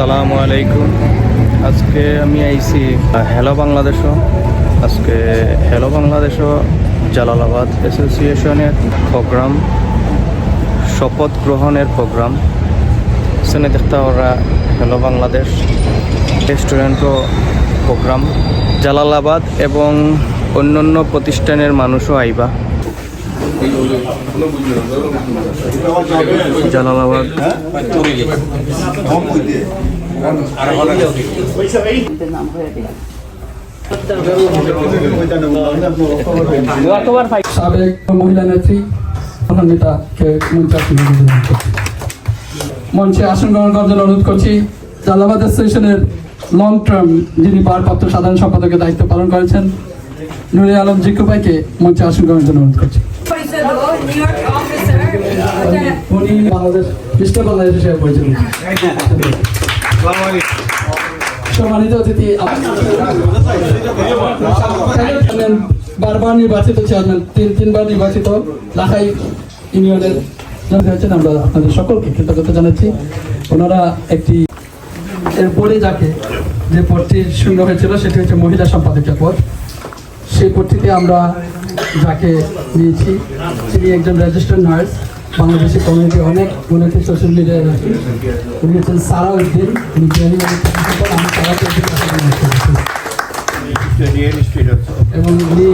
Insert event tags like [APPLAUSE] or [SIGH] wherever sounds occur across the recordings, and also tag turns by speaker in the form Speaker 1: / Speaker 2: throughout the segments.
Speaker 1: আসসালামু আলাইকুম। আজকে আমি আইছি হ্যালো বাংলাদেশও আজকে হ্যালো বাংলাদেশও জালালাবাদ অ্যাসোসিয়েশনের প্রোগ্রাম, শপথ গ্রহণের প্রোগ্রাম। সেনে দেখতে ওরা হ্যালো বাংলাদেশ রেস্টুরেন্টও প্রোগ্রাম। জালালাবাদ এবং অন্যান্য প্রতিষ্ঠানের মানুষও আইবা। জালালাবাদ।
Speaker 2: সাবেক মহিলা নেত্রী মঞ্চে আসন গ্রহণ করার জন্য অনুরোধ করছি জালাবাদ স্টেশনের লং টার্ম যিনি ভারপ্রাপ্ত সাধারণ সম্পাদকের দায়িত্ব পালন করেছেন, নুরে আলম জিকু ভাইকে মঞ্চে আসন গ্রহণের জন্য অনুরোধ করছি। বারবার নির্বাচিত চেয়ারম্যান, তিন তিনবার নির্বাচিত লাখাই ইউনিয়নের হয়েছেন আমরা আপনাদের সকলকে কৃতজ্ঞতা জানাচ্ছি। ওনারা একটি এরপরে যাকে যে পদটি শূন্য হয়েছিল, সেটি হচ্ছে মহিলা সম্পাদকের পদ। সেই পদটিতে আমরা যাকে নিয়েছি তিনি একজন রেজিস্টার্ড নার্স বাংলাদেশি কমিউনিটি অনেক উন্নতি সোশ্যাল মিডিয়ায় উনি হচ্ছেন সারা উদ্দিন সারাকে এবং উনি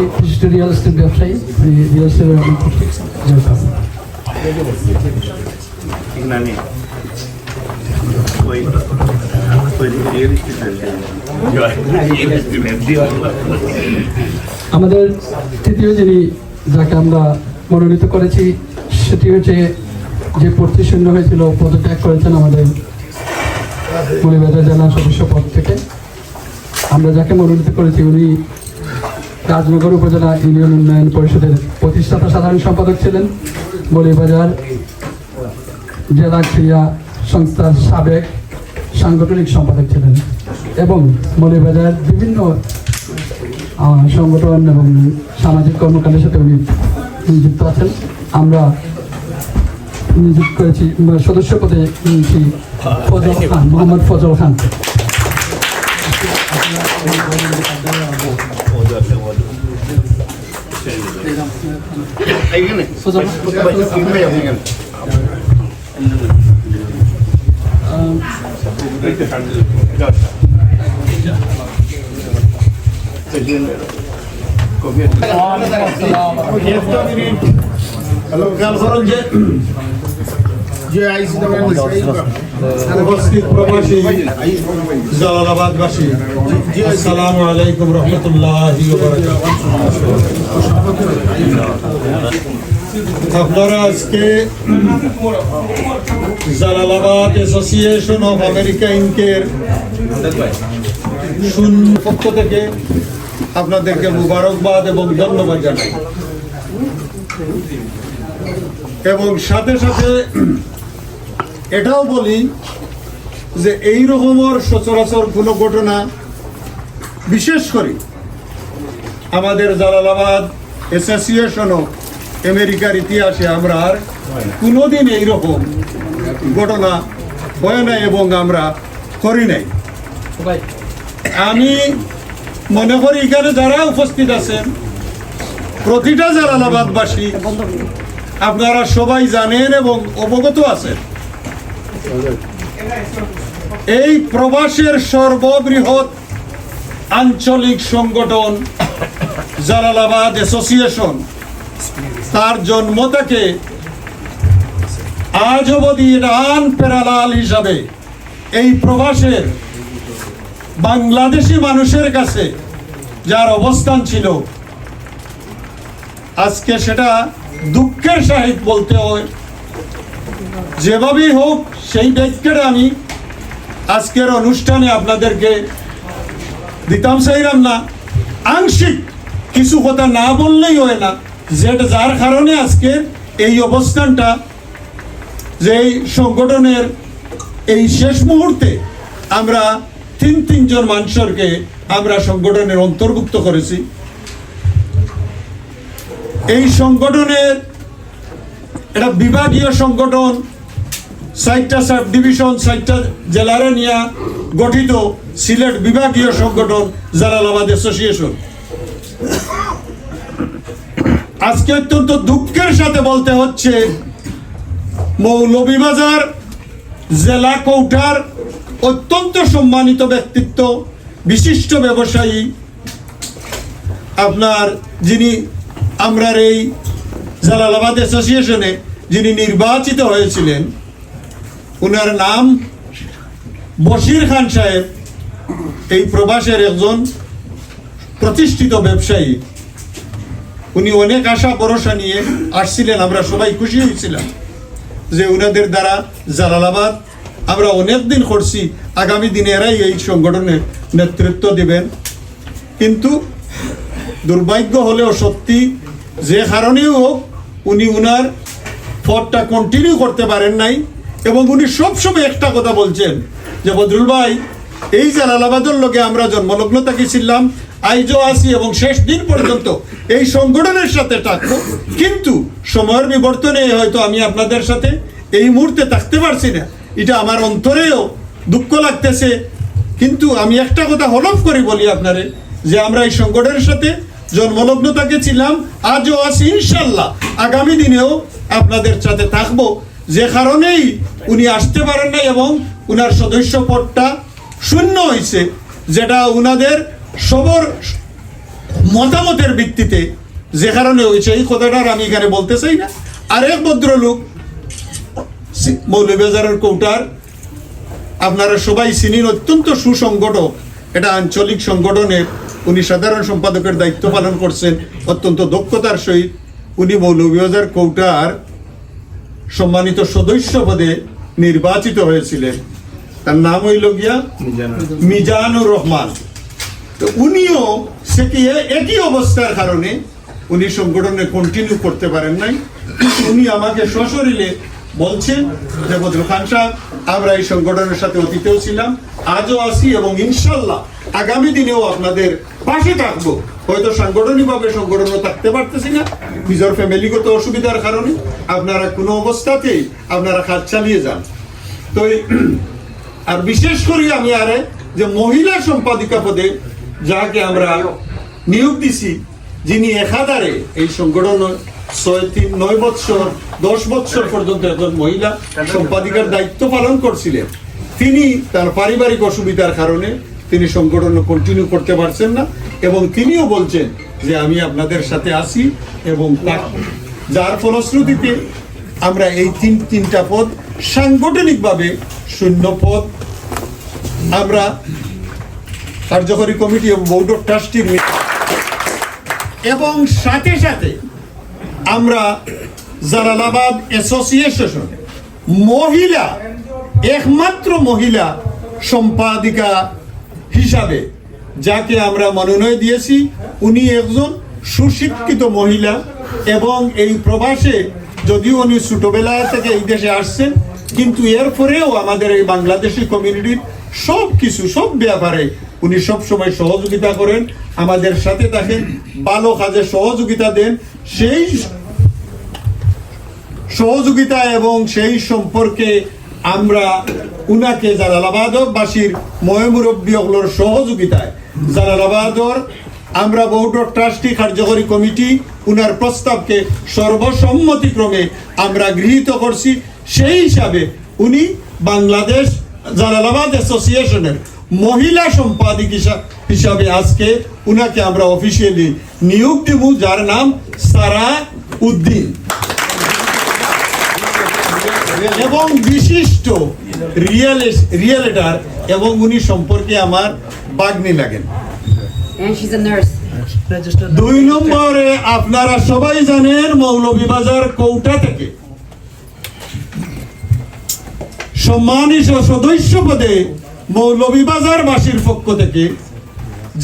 Speaker 2: রিয়েল এস্টেট ব্যবসায়ী রিয়েল আমাদের তৃতীয় যিনি যাকে আমরা মনোনীত করেছি, সেটি হচ্ছে যে পদটি শূন্য হয়েছিল পদত্যাগ করেছেন আমাদের মৌলিবাজার জেলা সদস্য পদ থেকে। আমরা যাকে মনোনীত করেছি, উনি রাজনগর উপজেলা ইউনিয়ন উন্নয়ন পরিষদের প্রতিষ্ঠাতা সাধারণ সম্পাদক ছিলেন। মৌলিবাজার জেলা ক্রীড়া সংস্থার সাবেক সাংগঠনিক সম্পাদক ছিলেন এবং মৌলিবাজার বিভিন্ন সংগঠন এবং সামাজিক কর্মকাণ্ডের সাথে উনি নিযুক্ত আছেন। আমরা নিযুক্ত করেছি সদস্য পদে নিয়েছি ফজল খান মোহাম্মদ ফজল খান।
Speaker 3: হ্যালো খেয়াল করুন যে আইসি প্রবাসী জালালাবাদবাসী আলাইকুম আজকে জালালাবাদ অ্যাসোসিয়েশন অফ আমেরিকা পক্ষ থেকে আপনাদেরকে মুবারকবাদ এবং ধন্যবাদ জানাই। এবং সাথে সাথে এটাও বলি যে এই রকমের সচরাচর কোনো ঘটনা বিশেষ করে আমাদের জালালাবাদ অ্যাসোসিয়েশনও আমেরিকার ইতিহাসে আমরা আর কোনোদিন এইরকম ঘটনা হয় নাই এবং আমরা করি নাই। আমি মনে করি এখানে যারা উপস্থিত আছেন প্রতিটা জালালাবাদবাসী আপনারা সবাই জানেন এবং অবগত আছেন। এই প্রবাসের সর্ববৃহৎ আঞ্চলিক সংগঠন জালালাবাদ অ্যাসোসিয়েশন, তার জন্ম থেকে আজ অবধি রান পেরালাল হিসাবে এই প্রবাসের বাংলাদেশি মানুষের কাছে যার অবস্থান ছিল, আজকে সেটা দুঃখের সাহিত বলতে হয় যেভাবেই হোক, সেই ব্যক্তিটা আমি আজকের অনুষ্ঠানে আপনাদেরকে দিতাম চাইলাম না। আংশিক কিছু কথা না বললেই হয় না। যেটা যার কারণে আজকে এই অবস্থানটা, যে এই সংগঠনের এই শেষ মুহূর্তে আমরা তিন তিনজন মানুষকে আমরা সংগঠনের অন্তর্ভুক্ত করেছি। এই সংগঠনের, এটা বিভাগীয় সংগঠন সাইটটা সাব ডিভিশন সাইটটা জেলারে নিয়ে গঠিত সিলেট বিভাগীয় সংগঠন জালালাবাদ অ্যাসোসিয়েশন। আজকে অত্যন্ত দুঃখের সাথে বলতে হচ্ছে, মৌলভীবাজার জেলা কৌঠার অত্যন্ত সম্মানিত ব্যক্তিত্ব, বিশিষ্ট ব্যবসায়ী, আপনার যিনি আমরার এই জালালাবাদ অ্যাসোসিয়েশনে যিনি নির্বাচিত হয়েছিলেন ওনার নাম বশির খান সাহেব। এই প্রবাসের একজন প্রতিষ্ঠিত ব্যবসায়ী। উনি অনেক আশা ভরসা নিয়ে আসছিলেন, আমরা সবাই খুশি হয়েছিলাম যে উনাদের দ্বারা জালালাবাদ আমরা অনেক দিন করছি, আগামী দিনে এরাই এই সংগঠনের নেতৃত্ব দিবেন। কিন্তু দুর্ভাগ্য হলেও সত্যি যে কারণেও হোক, উনি উনার পথটা কন্টিনিউ করতে পারেন নাই। এবং উনি সবসময় একটা কথা বলছেন যে, বদরুল ভাই, এই জালালাবাদের লোকে আমরা জন্মলগ্ন থাকিছিলাম আইজও আসি এবং শেষ দিন পর্যন্ত এই সংগঠনের সাথে থাকব। কিন্তু সময়ের বিবর্তনে হয়তো আমি আপনাদের সাথে এই মুহূর্তে থাকতে পারছি না। এটা আমার অন্তরেও দুঃখ লাগতেছে। কিন্তু আমি একটা কথা হলফ করি বলি আপনারে, যে আমরা এই সংগঠনের সাথে জন্মলগ্ন ছিলাম। আজও আছি, ইনশাল্লাহ। আগামী দিনেও আপনাদের সাথে থাকব। যে কারণেই উনি আসতে পারেন নাই এবং উনার সদস্য পদটা শূন্য হয়েছে যেটা উনাদের সবর মতামতের ভিত্তিতে যে কারণে হয়েছে এই কথাটা আমি এখানে বলতে চাই না। আরেক ভদ্রলোক মৌলভীবাজারের কৌটার, আপনারা সবাই চিনিন, অত্যন্ত সুসংগঠক, এটা আঞ্চলিক সংগঠনের উনি সাধারণ সম্পাদকের দায়িত্ব পালন করছেন, অত্যন্ত দক্ষতার সহিত। উনি মৌলভীবাজার কৌটার সম্মানিত সদস্য পদে নির্বাচিত হয়েছিলেন। তার নাম হইল গিয়া মিজানুর রহমান। তো উনিও সে কি এ- একই অবস্থার কারণে উনি সংগঠনে কন্টিনিউ করতে পারেন নাই। উনি আমাকে সশরীরে বলছেন যে বদরু খান সাহেব, আমরা এই সংগঠনের সাথে অতীতেও ছিলাম, আজও আছি এবং ইনশাল্লাহ আগামী দিনেও আপনাদের পাশে থাকব। হয়তো সাংগঠনিকভাবে সংগঠনও থাকতে পারতেছি না, নিজের ফ্যামিলিগত অসুবিধার কারণে। আপনারা কোনো অবস্থাতেই আপনারা কাজ চালিয়ে যান। তো [CLEARS THROAT] আর বিশেষ করে আমি আরে যে মহিলা সম্পাদিকা পদে যাকে আমরা নিয়োগ দিছি, যিনি একাধারে এই সংগঠন ছয় তিন নয় বৎসর, দশ বৎসর পর্যন্ত একজন মহিলা সম্পাদিকার দায়িত্ব পালন করছিলেন। তিনি তার পারিবারিক অসুবিধার কারণে তিনি সংগঠন কন্টিনিউ করতে পারছেন না এবং তিনিও বলছেন যে আমি আপনাদের সাথে আছি এবং যার ফলশ্রুতিতে আমরা এই তিন তিনটা পদ সাংগঠনিকভাবে শূন্য পদ। আমরা কার্যকরী কমিটি এবং অফ ট্রাস্টির এবং সাথে সাথে আমরা জালালাবাদ অ্যাসোসিয়েশন মহিলা, একমাত্র মহিলা সম্পাদিকা হিসাবে, যাকে আমরা মনোনয় দিয়েছি, উনি একজন সুশিক্ষিত মহিলা এবং এই প্রবাসে যদিও উনি ছোটবেলা থেকে এই দেশে আসছেন, কিন্তু এরপরেও আমাদের এই বাংলাদেশি কমিউনিটির সব কিছু, সব ব্যাপারে উনি সব সময় সহযোগিতা করেন। আমাদের সাথে থাকেন ভালো কাজে সহযোগিতা দেন সেই সহযোগিতা এবং সেই সম্পর্কে আমরা উনাকে জালালাবাদবাসীর ময়মুরব্বী অগলোর সহযোগিতায় জালালাবাদর আমরা অফ ট্রাস্টি কার্যকরী কমিটি উনার প্রস্তাবকে সর্বসম্মতিক্রমে আমরা গৃহীত করছি। সেই হিসাবে উনি বাংলাদেশ জালালাবাদ অ্যাসোসিয়েশনের মহিলা সম্পাদিক হিসা- হিসাবে আজকে উনাকে আমরা অফিসিয়ালি নিয়োগ দেব যার নাম সারা উদ্দিন। এবং বিশিষ্ট রিয়েল রিয়েলেটার এবং উনি সম্পর্কে আমার বাগ্নি লাগেন. দুই নম্বরে আপনারা সবাই জানেন মৌলভীবাজার কৌটা থেকে। সম্মানিত সদস্য পদে মৌলভীবাজারবাসীর পক্ষ থেকে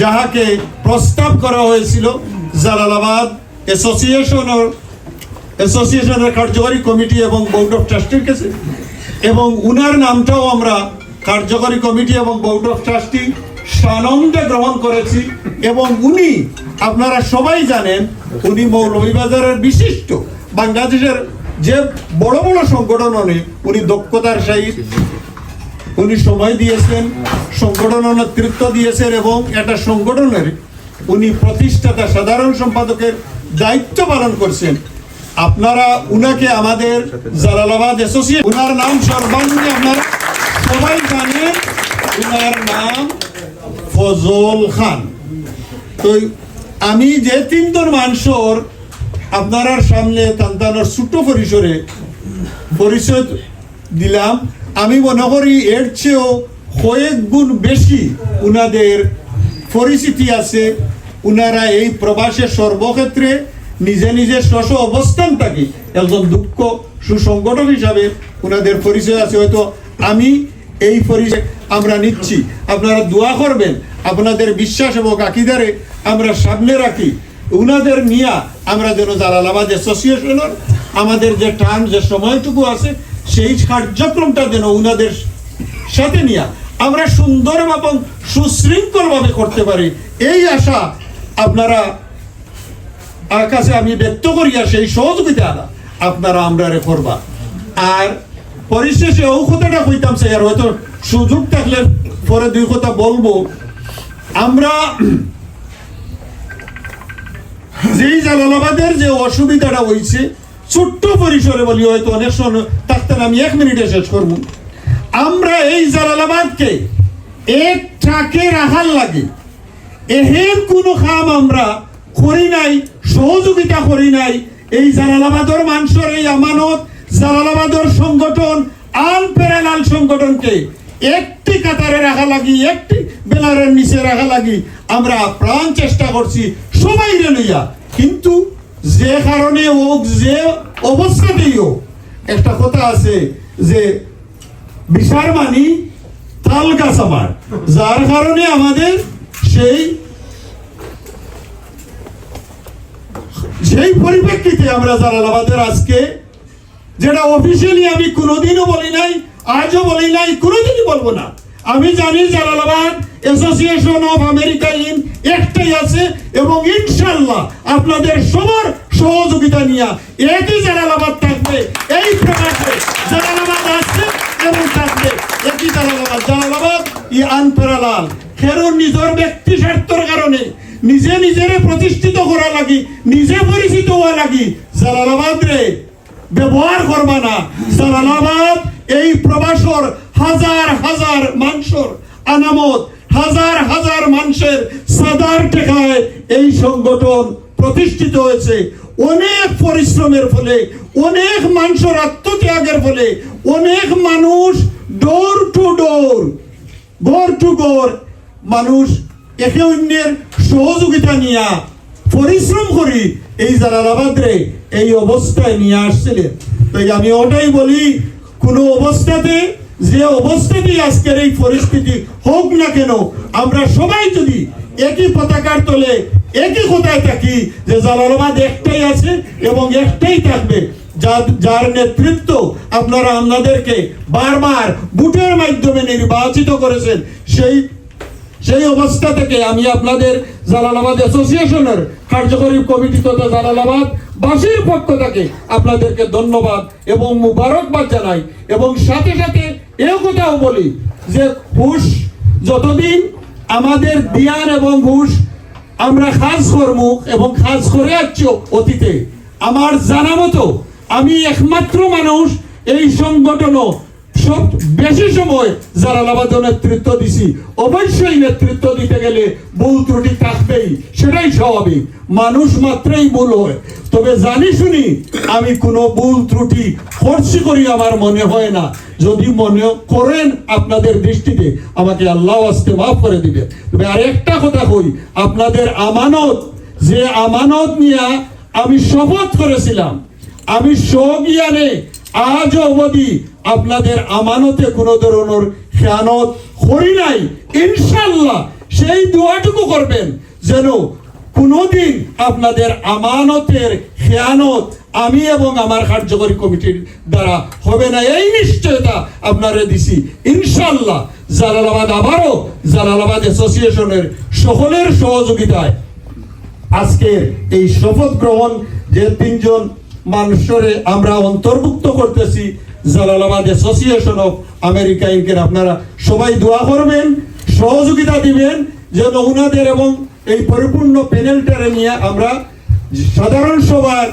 Speaker 3: যাহাকে প্রস্তাব করা হয়েছিল জালালাবাদ অ্যাসোসিয়েশনের অ্যাসোসিয়েশনের কার্যকরী কমিটি এবং বোর্ড অফ ট্রাস্টির কাছে। এবং উনার নামটাও আমরা কার্যকরী কমিটি এবং বোর্ড অফ ট্রাস্টি সানন্দে গ্রহণ করেছি। এবং উনি, আপনারা সবাই জানেন, উনি মৌলভীবাজারের বিশিষ্ট, বাংলাদেশের যে বড় বড় সংগঠন, উনি দক্ষতার সহিত উনি সময় দিয়েছেন, সংগঠনের নেতৃত্ব দিয়েছেন এবং একটা সংগঠনের উনি প্রতিষ্ঠাতা, সাধারণ সম্পাদকের দায়িত্ব পালন করছেন। আপনারা উনাকে আমাদের জালালাবাদ অ্যাসোসিয়েট উনার নাম সর্বাঙ্গে আপনারা সবাই জানেন, উনার নাম ফজল খান। তো আমি যে তিনজন মানুষর আপনার সামনে তান্তানোর ছোট পরিসরে পরিচয় দিলাম আমি মনে করি এর চেয়েও কয়েক গুণ বেশি উনাদের পরিচিতি আছে। উনারা এই প্রবাসের সর্বক্ষেত্রে নিজে নিজে স্বস অবস্থান থাকি একজন দুঃখ সুসংগঠক হিসাবে উনাদের পরিচয় আছে। হয়তো আমি এই পরিচয় আমরা নিচ্ছি। আপনারা দোয়া করবেন, আপনাদের বিশ্বাস এবং আকিদারে আমরা সামনে রাখি। উনাদের নিয়া আমরা যেন জালালাবাদ অ্যাসোসিয়েশনের আমাদের যে টান, যে সময়টুকু আছে সেই কার্যক্রমটা যেন উনাদের সাথে নিয়া আমরা সুন্দর এবং সুশৃঙ্খলভাবে করতে পারি। এই আশা আপনারা আকাশে আমি ব্যক্ত করিয়া সেই সহযোগিতা আপনারা আমরা রে করবা। আর পরিশেষে ও কথাটা কইতাম সে আর হয়তো সুযোগ থাকলে পরে দুই কথা বলব। আমরা [CLEARS THROAT] যেই জালালাবাদের যে অসুবিধাটা হয়েছে ছোট্ট পরিসরে বলি, হয়তো অনেক সময় থাকতেন আমি এক মিনিটে শেষ করব। আমরা এই জালালাবাদকে এক ট্রাকে রাখার লাগে। এহেন কোন কাম আমরা করি নাই, সহযোগিতা করি নাই। এই জালালাবাদর মানুষের এই আমানত, জালালাবাদর সংগঠন, আল প্যারালাল সংগঠনকে একটি কাতারে রাখা লাগি, একটি বেলারের নিচে রাখা লাগি। আমরা প্রাণ চেষ্টা করছি সবাই লইয়া। কিন্তু যে কারণে হোক, যে অবস্থাতেই হোক একটা কথা আছে যে বিশার মানি তাল গাছ আমার। যার কারণে আমাদের সেই সেই পরিপ্রেক্ষিতে আমরা জালালাবাদের আজকে, যেটা অফিসিয়ালি আমি কোনোদিনও বলি নাই, আজও বলি নাই, কোনোদিনই বলব না। আমি জানি Jalalabad association of America Inc একটাই আছে এবং ইনশাল্লাহ আপনাদের সবার সহযোগিতা নিয়ে একই জালালাবাদ থাকবে, এই প্রকাশে জালালাবাদ আছে এবং থাকবে একই জালালাবাদ। জালালাবাদ ই আনপেরালাল খেরুর নিজের ব্যক্তি স্বার্থের কারণে নিজে নিজেরে প্রতিষ্ঠিত করা লাগি, নিজে পরিচিত হওয়া লাগি। জালালাবাদ রে, ব্যবহার করবা না। জালালাবাদ এই প্রবাসর হাজার হাজার মানুষের আনামত হাজার হাজার মানুষের সাদার টেকায় এই সংগঠন প্রতিষ্ঠিত হয়েছে। অনেক পরিশ্রমের ফলে, অনেক মানুষের আত্মত্যাগের ফলে, অনেক মানুষ ডোর টু ডোর ঘর টু ঘর মানুষ একে অন্যের সহযোগিতা নিয়া পরিশ্রম করি এই জালালাবাদরে এই অবস্থায় নিয়ে আসছিলেন। তাই আমি ওটাই বলি, কোনো অবস্থাতে যে অবস্থাতেই আজকের এই পরিস্থিতি হোক না কেন, আমরা সবাই যদি একই পতাকার তলে, একই কোথায় থাকি, যে জালালাবাদ একটাই আছে এবং একটাই থাকবে, যার নেতৃত্ব আপনারা আপনাদেরকে বারবার বুটের মাধ্যমে নির্বাচিত করেছেন, সেই সেই অবস্থা থেকে আমি আপনাদের জালালাবাদ অ্যাসোসিয়েশনের কার্যকরী কমিটি তথা জালালাবাদ বাসীর পক্ষ থেকে আপনাদেরকে ধন্যবাদ এবং মুবারকবাদ জানাই। এবং সাথে সাথে এও কথাও বলি যে ঘুষ যতদিন আমাদের দিয়ান এবং ঘুষ আমরা খাস করব এবং খাস করে আসছি অতীতে, আমার জানা মতো আমি একমাত্র মানুষ এই সংগঠনও সব বেশি সময় যারা লাভাদ নেতৃত্ব দিছি, অবশ্যই নেতৃত্ব দিতে গেলে ভুল ত্রুটি থাকবেই, সেটাই স্বাভাবিক। মানুষ মাত্রই ভুল হয়। তবে জানি শুনি, আমি কোনো ভুল ত্রুটি খরচি করি আমার মনে হয় না। যদি মনে করেন আপনাদের দৃষ্টিতে, আমাকে আল্লাহ আসতে মাফ করে দিবে তবে আরেকটা কথা কই, আপনাদের আমানত, যে আমানত নিয়ে আমি শপথ করেছিলাম, আমি সজ্ঞানে আজ অবধি আপনাদের আমানতে কোনো ধরনের খেয়ানত করি নাই। ইনশাল্লাহ সেই দোয়াটুকু করবেন যেন কোনোদিন আপনাদের আমানতের খেয়ানত আমি এবং আমার কার্যকরী কমিটির দ্বারা হবে না। এই নিশ্চয়তা আপনারা দিছি। ইনশাল্লাহ জালালাবাদ আবারও জালালাবাদ অ্যাসোসিয়েশনের সকলের সহযোগিতায় আজকে এই শপথ গ্রহণ যে তিনজন মানুষরে আমরা অন্তর্ভুক্ত করতেছি জালালাবাদ অ্যাসোসিয়েশন অফ আমেরিকা ইনকের আপনারা সবাই দোয়া করবেন, সহযোগিতা দিবেন, যেন উনাদের এবং এই পরিপূর্ণ প্যানেলটারে নিয়ে আমরা সাধারণ সভার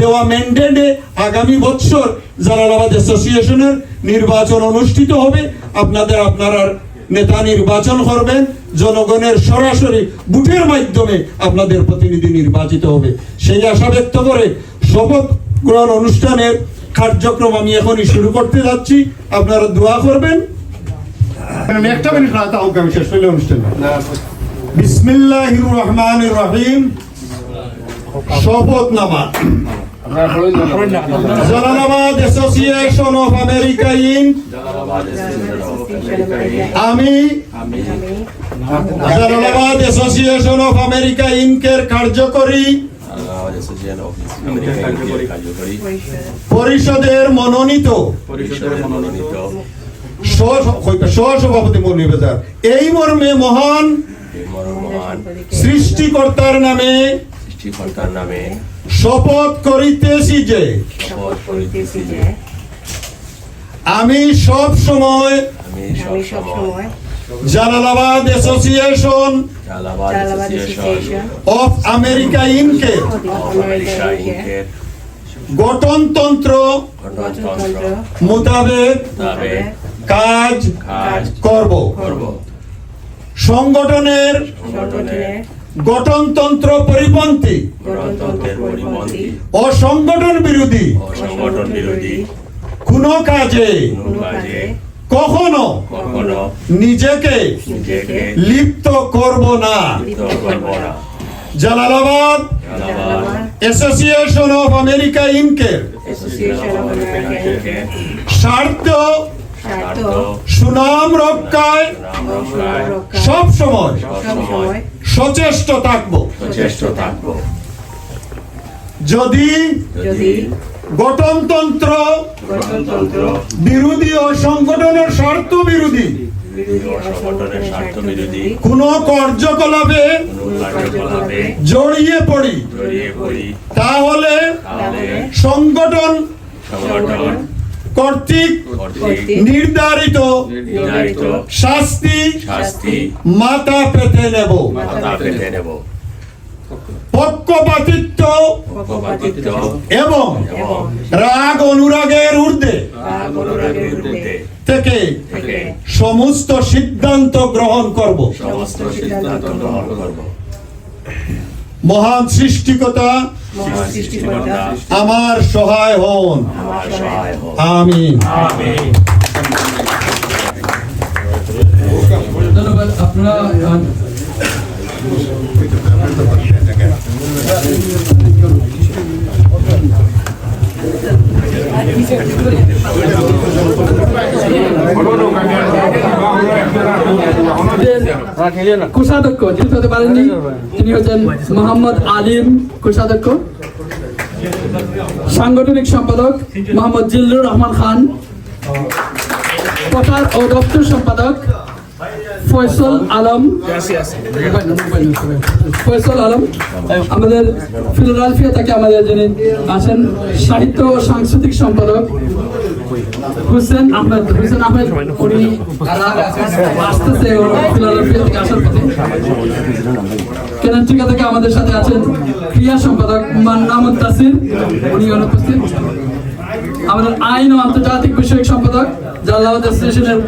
Speaker 3: দেওয়া ম্যান্ডেটে আগামী বছর জালালাবাদ অ্যাসোসিয়েশনের নির্বাচন অনুষ্ঠিত হবে। আপনাদের আপনারা নেতা নির্বাচন করবেন, জনগণের সরাসরি বুথের মাধ্যমে আপনাদের প্রতিনিধি নির্বাচিত হবে। সেই আশা ব্যক্ত করে শপথ গ্রহণ অনুষ্ঠানের কার্যক্রম আমি এখনই শুরু করতে যাচ্ছি। আপনারা দোয়া করবেন। আমি একটা মিনিট আমি শেষ অনুষ্ঠান। বিসমিল্লাহির রহমানির রহিম। শপথ নামা Jalalabad association of America Inc. আমি জালালাবাদ অ্যাসোসিয়েশন অফ আমেরিকা ইনকের কার্যকরী পরিষদের মনোনীত। সহ- সহসভাপতি মৌলভীবাজার এই মর্মে মহান সৃষ্টিকর্তার নামে
Speaker 4: সৃষ্টিকর্তার নামে
Speaker 3: শপথ করিতেছি যে
Speaker 4: শপথ করিতেছি যে।
Speaker 3: আমি সব সময়
Speaker 4: আমি সব সময়
Speaker 3: জালালাবাদ অ্যাসোসিয়েশন অফ আমেরিকা ইনকে গঠনতন্ত্র মোতাবেক কাজ করব।
Speaker 4: করব।
Speaker 3: সংগঠনের গঠনতন্ত্র পরিপন্থী
Speaker 4: গণতন্ত্রের পরিপন্থী
Speaker 3: ও সংগঠন বিরোধী
Speaker 4: ও সংগঠন বিরোধী
Speaker 3: কোনো কাজে কখনো নিজেকে লিপ্ত করব না। জালালাবাদ অ্যাসোসিয়েশন অফ আমেরিকা ইনকের
Speaker 5: ইনকে
Speaker 3: স্বার্থ সুনাম রক্ষায় সব সময় সচেষ্ট থাকব।
Speaker 4: সচেষ্ট থাকব।
Speaker 3: যদি
Speaker 5: যদি
Speaker 3: গঠনতন্ত্র
Speaker 4: বিরোধী
Speaker 3: ও সংগঠনের স্বার্থ বিরোধী। কোনো কার্যকলাপে জড়িয়ে পড়ি। তাহলে সংগঠন কর্তৃক নির্ধারিত শাস্তি
Speaker 4: শাস্তি
Speaker 3: মাথা পেতে নেব।
Speaker 4: মাথা পেতে নেব।
Speaker 3: পক্ষপাতিত্ব এবং রাগ অনুরাগের ঊর্ধ্বে থেকে সমস্ত সিদ্ধান্ত গ্রহণ করব। মহান সৃষ্টিকতা আমার সহায় হন। আমিন।
Speaker 2: ধন্যবাদ আপনারা কোষাধ্যক্ষ যেহেতু হতে পারেননি, তিনি হচ্ছেন মোহাম্মদ আলিম কোষাধ্যক্ষ। সাংগঠনিক সম্পাদক মোহাম্মদ জিল্লুর রহমান খান। প্রচার ও দপ্তর সম্পাদক ফয়সল আলম। ফয়সল আলম আমাদের ফিলাডেলফিয়া থেকে আমাদের যিনি আছেন সাহিত্য ও সাংস্কৃতিক সম্পাদক হুসেন আহমেদ। হুসেন আহমেদ উনি আসতেছে ফিলাডেলফিয়া থেকে আসার পথে। কেনান্টিকা থেকে আমাদের সাথে আছেন ক্রিয়া সম্পাদক মান্না মুত্তাসির উনি অনুপস্থিত। আমাদের আইন ও আন্তর্জাতিক বিষয়ক সম্পাদক জালালাবাদ অ্যাসোসিয়েশনের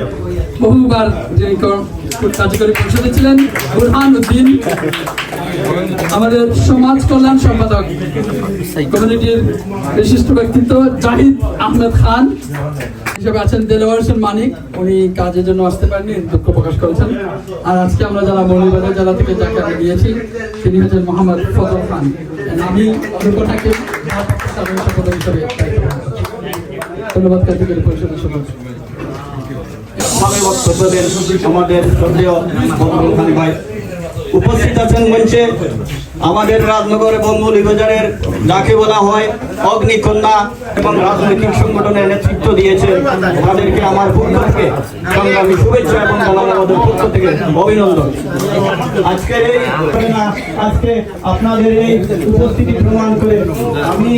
Speaker 2: বহুবার কর- কার্যকরী পরিষদে ছিলেন বুরহান উদ্দিন, আমাদের সমাজ কল্যাণ সম্পাদক কমিউনিটির বিশিষ্ট ব্যক্তিত্ব জাহিদ আহমেদ খান। হিসেবে আছেন দেলোয়ার হোসেন মানিক, উনি কাজের জন্য আসতে পারেননি, দুঃখ প্রকাশ করেছেন। আর আজকে আমরা যারা মৌলভীবাজার জেলা থেকে যাকে দিয়েছি তিনি হচ্ছেন মোহাম্মদ ফজল খান। আমি অভিজ্ঞতাকে। ধন্যবাদ কার্যকরী পরিষদের সদস্য
Speaker 6: বক্তব্য দেন আমাদের ভাই। উপস্থিত আছেন মঞ্চে
Speaker 7: আমাদের রাজনগর এবং মৌলিবাজারের যাকে বলা হয় অগ্নিকন্যা এবং রাজনৈতিক সংগঠনের নেতৃত্ব। দিয়েছে তাদেরকে আমার পক্ষ থেকে সংগ্রামী শুভেচ্ছা এবং জালালাবাদের পক্ষ থেকে অভিনন্দন। আজকের এই আজকে আপনাদের এই উপস্থিতি প্রমাণ করে আমি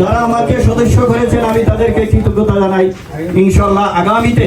Speaker 7: যারা আমাকে সদস্য করেছেন, আমি তাদেরকে কৃতজ্ঞতা জানাই। ইনশাল্লাহ আগামীতে